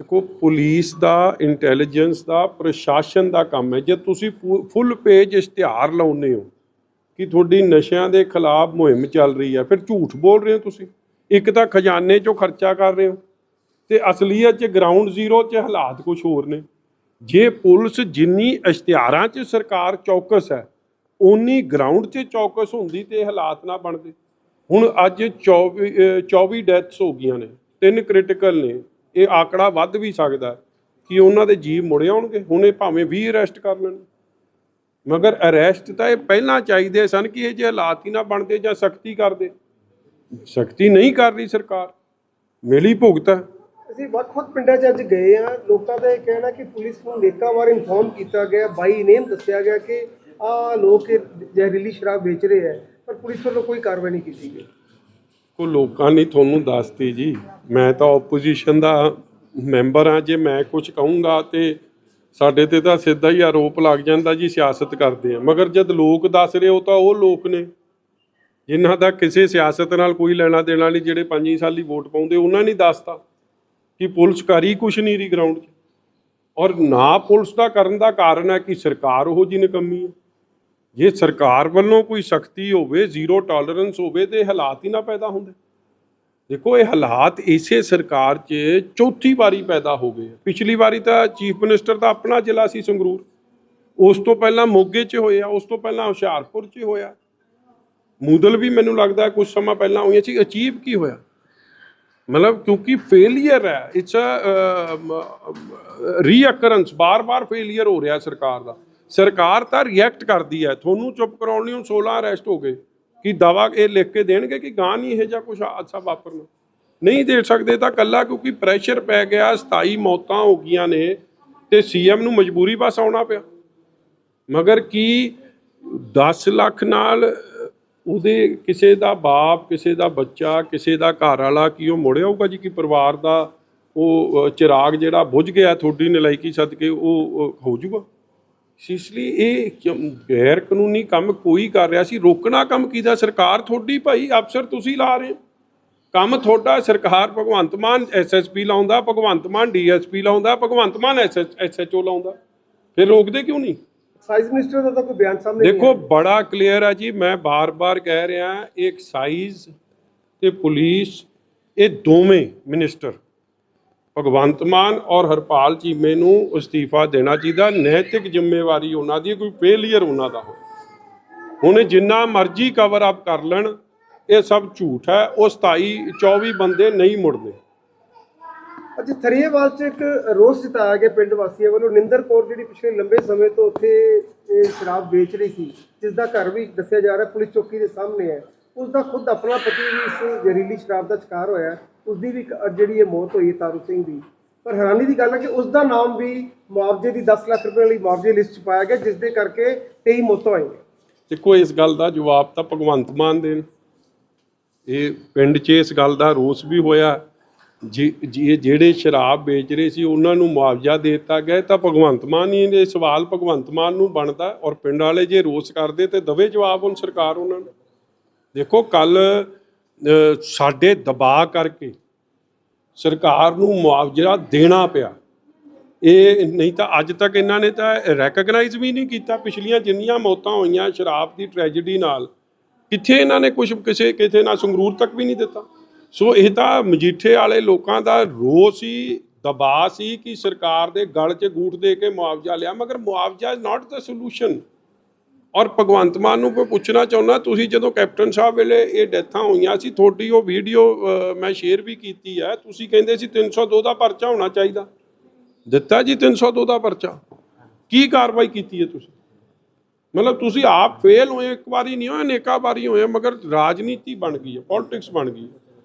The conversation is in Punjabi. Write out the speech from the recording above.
ਦੇਖੋ, ਪੁਲਿਸ ਦਾ ਇੰਟੈਲੀਜੈਂਸ ਦਾ, ਪ੍ਰਸ਼ਾਸਨ ਦਾ ਕੰਮ ਹੈ। ਜੇ ਤੁਸੀਂ ਫੁੱਲ ਪੇਜ ਇਸ਼ਤਿਹਾਰ ਲਾਉਨੇ ਹੋ ਕਿ ਤੁਹਾਡੀ ਨਸ਼ਿਆਂ ਦੇ ਖਿਲਾਫ ਮੁਹਿੰਮ ਚੱਲ ਰਹੀ ਹੈ, ਫਿਰ ਝੂਠ ਬੋਲ ਰਹੇ ਹੋ ਤੁਸੀਂ। ਇੱਕ ਤਾਂ ਖਜ਼ਾਨੇ 'ਚੋਂ ਖਰਚਾ ਕਰ ਰਹੇ ਹੋ ਤੇ ਅਸਲੀਅਤ 'ਚ ਗਰਾਊਂਡ ਜ਼ੀਰੋ 'ਚ ਹਾਲਾਤ ਕੁਝ ਹੋਰ ਨੇ। ਜੇ ਪੁਲਿਸ ਜਿੰਨੀ ਇਸ਼ਤਿਹਾਰਾਂ 'ਚ ਸਰਕਾਰ ਚੌਕਸ ਹੈ ਉਨੀ ਗਰਾਊਂਡ 'ਚ ਚੌਕਸ ਹੁੰਦੀ ਤੇ ਹਾਲਾਤ ਨਾ ਬਣਦੇ। ਹੁਣ ਅੱਜ 24 ਅਹ 24 ਡੈਥਸ ਹੋ ਗਈਆਂ ਨੇ, ਤਿੰਨ ਕ੍ਰਿਟੀਕਲ ਨੇ। ਇਹ ਆંકੜਾ ਵੱਧ ਵੀ ਸਕਦਾ ਕਿ ਉਹਨਾਂ ਦੇ ਜੀਵ ਮੁੜ ਆਉਣਗੇ। ਹੁਣ ਇਹ ਭਾਵੇਂ 20 ਅਰੈਸਟ ਕਰ ਲੈਣ। ਮਗਰ ਅਰੈਸਟ ਤਾਂ ਇਹ ਪਹਿਲਾਂ ਚਾਹੀਦੇ ਸਨ ਕਿ ਇਹ ਜੇ ਹਾਲਾਤ ਹੀ ਨਾ ਬਣਦੇ ਜਾਂ ਸਖਤੀ ਕਰਦੇ। ਸਖਤੀ ਨਹੀਂ ਕਰ ਰਹੀ ਸਰਕਾਰ। ਮਿਲੀ ਭੁਗਤ। ਹੈ ਅਸੀਂ ਵੱਖ-ਵੱਖ ਪਿੰਡਾਂ 'ਚ ਅੱਜ ਗਏ ਆ ਲੋਕਾਂ ਦਾ ਇਹ ਕਹਿਣਾ ਕਿ ਪੁਲਿਸ ਨੂੰ ਲੇਖਾ ਵਾਰ ਇਨਫੋਰਮ ਕੀਤਾ ਗਿਆ। ਬਾਈ ਨੇਮ ਦੱਸਿਆ ਗਿਆ ਕਿ ਆ ਲੋਕ ਇਹ ਜ਼ਹਿਰੀਲੀ ਸ਼ਰਾਬ ਵੇਚ ਰਹੇ ਆ ਪਰ ਪੁਲਿਸ ਵੱਲੋਂ ਕੋਈ ਕਾਰਵਾਈ ਨਹੀਂ ਕੀਤੀ ਗਈ। ਕੋ ਲੋਕਾਂ ਨੇ ਤੁਹਾਨੂੰ ਦੱਸਤੀ ਜੀ। ਮੈਂ ਤਾਂ ਆਪੋਜੀਸ਼ਨ ਦਾ ਮੈਂਬਰ ਆ ਜੇ ਮੈਂ ਕੁਝ ਕਹੂੰਗਾ ਤੇ ਸਾਡੇ ਤੇ ਤਾਂ ਸਿੱਧਾ ਹੀ ਆਰੋਪ ਲੱਗ ਜਾਂਦਾ ਜੀ, ਸਿਆਸਤ ਕਰਦੇ ਆ। ਮਗਰ ਜਦ ਲੋਕ ਦੱਸ ਰਹੇ ਹੋ ਤਾਂ ਉਹ ਲੋਕ ਨੇ। ਜਿਨ੍ਹਾਂ ਦਾ ਕਿਸੇ ਸਿਆਸਤ ਨਾਲ ਕੋਈ ਲੈਣਾ ਦੇਣਾ ਨਹੀਂ, ਜਿਹੜੇ 5 ਸਾਲੀ ਵੋਟ ਪਾਉਂਦੇ, ਉਹਨਾਂ ਨੇ ਦੱਸਤਾ ਕਿ ਪੁਲਿਸ ਕਰੀ ਕੁਛ ਨਹੀਂ ਰਹੀ ਗਰਾਊਂਡ 'ਚ। ਔਰ ਨਾ ਪੁਲਿਸ ਦਾ ਕਰਨ ਦਾ ਕਾਰਨ ਹੈ ਕਿ ਸਰਕਾਰ ਉਹ ਜੀ ਨਿਕੰਮੀ ਹੈ। ਜੇ ਸਰਕਾਰ ਵੱਲੋਂ ਕੋਈ ਸਖਤੀ ਹੋਵੇ, ਜ਼ੀਰੋ ਟੋਲਰੈਂਸ ਹੋਵੇ, ਤੇ ਹਾਲਾਤ ਹੀ ਨਾ ਪੈਦਾ ਹੁੰਦੇ। ਦੇਖੋ, ਇਹ ਹਾਲਾਤ ਇਸੇ ਸਰਕਾਰ 'ਚ ਚੌਥੀ ਵਾਰੀ ਪੈਦਾ ਹੋ ਗਏ ਪਿਛਲੀ ਵਾਰੀ ਤਾਂ ਚੀਫ ਮਿਨਿਸਟਰ ਦਾ ਆਪਣਾ ਜ਼ਿਲ੍ਹਾ ਸੀ ਸੰਗਰੂਰ। ਉਸ ਤੋਂ ਪਹਿਲਾਂ ਮੋਗੇ 'ਚ ਹੋਇਆ, ਉਸ ਤੋਂ ਪਹਿਲਾਂ ਹੁਸ਼ਿਆਰਪੁਰ 'ਚ ਹੋਇਆ। ਮੂਦਲ ਵੀ ਮੈਨੂੰ ਲੱਗਦਾ ਕੁਝ ਸਮਾਂ ਪਹਿਲਾਂ ਹੋਈਆਂ ਸੀ। ਅਚੀਵ ਕੀ ਹੋਇਆ? ਮਤਲਬ ਕਿਉਂਕਿ ਫੇਲਿਅਰ ਹੈ ਇਟਸ ਅ ਰੀਅਕਰੈਂਸ ਬਾਰ-ਬਾਰ ਫੇਲਿਅਰ ਹੋ ਰਿਹਾ ਸਰਕਾਰ ਦਾ। ਸਰਕਾਰ ਤਾਂ ਰਿਐਕਟ ਕਰਦੀ ਹੈ। ਤੁਹਾਨੂੰ ਚੁੱਪ ਕਰਾਉਣ ਲਈ ਹੁਣ 16 ਅਰੈਸਟ ਹੋ ਗਏ। ਕਿ ਦਵਾ ਇਹ ਲਿਖ ਕੇ ਦੇਣਗੇ ਕਿ ਗਾਂ ਨਹੀਂ ਇਹ ਜਾਂ ਕੁਝ ਹਾਦਸਾ ਵਾਪਰਨਾ? ਨਹੀਂ ਦੇ ਸਕਦੇ ਤਾਂ ਕੱਲਾ ਕਿਉਂਕਿ ਪ੍ਰੈਸ਼ਰ ਪੈ ਗਿਆ 27 ਮੌਤਾਂ ਹੋ ਗਈਆਂ ਨੇ ਤੇ ਸੀਐਮ ਨੂੰ ਮਜਬੂਰੀ ਬਸ ਆਉਣਾ ਪਿਆ। ਮਗਰ ਕੀ 10 ਲੱਖ ਨਾਲ ਉਹਦੇ ਕਿਸੇ ਦਾ ਬਾਪ, ਕਿਸੇ ਦਾ ਬੱਚਾ, ਕਿਸੇ ਦਾ ਘਰ ਵਾਲਾ ਕੀ ਉਹ ਮੁੜ ਆਊਗਾ ਜੀ? ਕਿ ਪਰਿਵਾਰ ਦਾ ਉਹ ਚਿਰਾਗ ਜਿਹੜਾ ਬੁਝ ਗਿਆ, ਤੁਹਾਡੀ ਨਲਾਇਕੀ ਸਦਕੇ ਉਹ ਉਹ ਹੋ ਜਾਊਗਾ? ਇਸ ਲਈ ਇਹ ਗੈਰ ਕਾਨੂੰਨੀ ਕੰਮ ਕੋਈ ਕਰ ਰਿਹਾ ਸੀ? ਰੋਕਣਾ ਕੰਮ ਕੀਤਾ ਸਰਕਾਰ ਤੁਹਾਡੀ ਭਾਈ ਅਫਸਰ ਤੁਸੀਂ ਲਾ ਰਹੇ ਕੰਮ ਤੁਹਾਡਾ ਸਰਕਾਰ ਭਗਵੰਤ ਮਾਨ ਐਸਐਸਪੀ ਲਾਉਂਦਾ ਭਗਵੰਤ ਮਾਨ ਡੀਐਸਪੀ ਲਾਉਂਦਾ ਭਗਵੰਤ ਮਾਨ ਐਸਐਚਓ ਲਾਉਂਦਾ। ਫਿਰ ਰੋਕਦੇ ਕਿਉਂ ਨਹੀਂ? ਸਾਈਜ਼ ਮਿਨਿਸਟਰ ਦਾ ਤਾਂ ਕੋਈ ਬਿਆਨ ਸਾਹਮਣੇ ਦੇਖੋ ਬੜਾ ਕਲੀਅਰ ਹੈ ਜੀ ਮੈਂ ਬਾਰ-ਬਾਰ ਕਹਿ ਰਿਹਾ ਐਕਸਾਈਜ਼ ਤੇ ਪੁਲਿਸ ਇਹ ਦੋਵੇਂ ਮਿਨਿਸਟਰ ਭਗਵੰਤ ਮਾਨ ਔਰ ਹਰਪਾਲ ਚੀਮੇ ਨੂੰ ਅਸਤੀਫਾ ਦੇਣਾ ਚਾਹੀਦਾ। ਨੈਤਿਕ ਜ਼ਿੰਮੇਵਾਰੀ ਉਹਨਾਂ ਦੀ, ਕੋਈ ਫੇਲਿਅਰ ਉਹਨਾਂ ਦਾ ਹੋ ਹੁਣ ਜਿੰਨਾ ਮਰਜ਼ੀ ਕਵਰ ਅਪ ਕਰ ਲੈਣ, ਇਹ ਸਭ ਝੂਠ ਹੈ। ਉਹ 27 24 ਬੰਦੇ ਨਹੀਂ ਮੁੜਦੇ। ਅੱਜ ਥਰੀਏਵਾਲ 'ਚ ਇੱਕ ਰੋਸ ਜਤਾਇਆ ਗਿਆ ਪਿੰਡ ਵਾਸੀਆਂ ਵੱਲੋਂ। ਨਿੰਦਰ ਕੌਰ ਜਿਹੜੀ ਪਿਛਲੇ ਲੰਬੇ ਸਮੇਂ ਤੋਂ ਉੱਥੇ ਇਹ ਸ਼ਰਾਬ ਵੇਚ ਰਹੀ ਸੀ ਜਿਸ ਦਾ ਘਰ ਵੀ ਦੱਸਿਆ ਜਾ ਰਿਹਾ, ਪੁਲਿਸ ਚੌਕੀ ਦੇ ਸਾਹਮਣੇ ਹੈ। ਉਸ ਦਾ ਖੁਦ ਆਪਣਾ ਪਤੀ ਵੀ ਇਸ ਜ਼ਹਿਰੀਲੀ ਸ਼ਰਾਬ ਦਾ ਸ਼ਿਕਾਰ ਹੋਇਆ ਹੈ। ਉਸ ਦੀ ਵੀ ਇੱਕ ਜਿਹੜੀ ਇਹ ਮੌਤ ਹੋਈ ਹੈ ਤਾਰੂ ਸਿੰਘ ਦੀ। ਪਰ ਹੈਰਾਨੀ ਦੀ ਗੱਲ ਹੈ ਕਿ ਉਸ ਦਾ ਨਾਮ ਵੀ ਮੁਆਵਜ਼ੇ ਦੀ 10 ਲੱਖ ਰੁਪਏ ਲਈ ਮੁਆਵਜ਼ੇ ਲਿਸਟ 'ਚ ਪਾਇਆ ਗਿਆ ਜਿਸ ਦੇ ਕਰਕੇ 23 ਮੌਤਾਂ ਹੋਈਆਂ। ਦੇਖੋ, ਇਸ ਗੱਲ ਦਾ ਜਵਾਬ ਤਾਂ ਭਗਵੰਤ ਮਾਨ ਦੇਣ ਇਹ ਪਿੰਡ 'ਚ ਇਸ ਗੱਲ ਦਾ ਰੋਸ ਵੀ ਹੋਇਆ। ਜੀ, ਜੀ- ਜਿਹੜੇ ਸ਼ਰਾਬ ਵੇਚ ਰਹੇ ਸੀ, ਉਹਨਾਂ ਨੂੰ ਮੁਆਵਜ਼ਾ ਦੇ ਦਿੱਤਾ ਗਿਆ ਤਾਂ ਭਗਵੰਤ ਮਾਨ ਹੀ ਇਹ ਸਵਾਲ ਭਗਵੰਤ ਮਾਨ ਨੂੰ ਬਣਦਾ ਔਰ ਪਿੰਡ ਵਾਲੇ ਜੇ ਰੋਸ ਕਰਦੇ ਤੇ ਦਵੇ ਜਵਾਬ ਹੁਣ ਸਰਕਾਰ ਉਹਨਾਂ ਨੂੰ। ਦੇਖੋ, ਕੱਲ ਸਾਡੇ ਦਬਾਅ ਕਰਕੇ ਸਰਕਾਰ ਨੂੰ ਮੁਆਵਜ਼ਾ ਦੇਣਾ ਪਿਆ। ਇਹ ਨਹੀਂ ਤਾਂ ਅੱਜ ਤੱਕ ਇਹਨਾਂ ਨੇ ਤਾਂ ਰੈਕਗਨਾਈਜ਼ ਵੀ ਨਹੀਂ ਕੀਤਾ। ਪਿਛਲੀਆਂ ਜਿੰਨੀਆਂ ਮੌਤਾਂ ਹੋਈਆਂ ਸ਼ਰਾਬ ਦੀ ਟ੍ਰੈਜੇਡੀ ਨਾਲ, ਕਿੱਥੇ ਇਹਨਾਂ ਨੇ ਕੁਝ ਕਿਸੇ ਕਿਤੇ ਨਾ ਸੰਗਰੂਰ ਤੱਕ ਵੀ ਨਹੀਂ ਦਿੱਤਾ? ਸੋ ਇਹ ਤਾਂ ਮਜੀਠੇ ਵਾਲੇ ਲੋਕਾਂ ਦਾ ਰੋਸ ਸੀ, ਦਬਾਅ ਸੀ ਕਿ ਸਰਕਾਰ ਦੇ ਗਲ 'ਚ ਗੂਠ ਦੇ ਕੇ ਮੁਆਵਜ਼ਾ ਲਿਆ। ਮਗਰ ਮੁਆਵਜ਼ਾ ਇਜ਼ ਨਾਟ ਦ ਸੋਲੂਸ਼ਨ ਔਰ ਭਗਵੰਤ ਮਾਨ ਨੂੰ ਕੋਈ ਪੁੱਛਣਾ ਚਾਹੁੰਦਾ, ਤੁਸੀਂ ਜਦੋਂ ਕੈਪਟਨ ਸਾਹਿਬ ਵੇਲੇ ਇਹ ਡੈਥਾਂ ਹੋਈਆਂ ਸੀ, ਤੁਹਾਡੀ ਉਹ ਵੀਡੀਓ ਮੈਂ ਸ਼ੇਅਰ ਵੀ ਕੀਤੀ ਹੈ ਤੁਸੀਂ ਕਹਿੰਦੇ ਸੀ 302 ਦਾ ਪਰਚਾ ਹੋਣਾ ਚਾਹੀਦਾ। ਦਿੱਤਾ ਜੀ 302 ਦਾ ਪਰਚਾ। ਕੀ ਕਾਰਵਾਈ ਕੀਤੀ ਹੈ ਤੁਸੀਂ? ਮਤਲਬ ਤੁਸੀਂ ਆਪ ਫੇਲ ਹੋਏ, ਇੱਕ ਵਾਰੀ ਨਹੀਂ ਹੋਏ, ਅਨੇਕਾਂ ਵਾਰੀ ਹੋਏ, ਮਗਰ ਰਾਜਨੀਤੀ ਬਣ ਗਈ ਹੈ ਪੋਲਿਟਿਕਸ ਬਣ ਗਈ ਹੈ।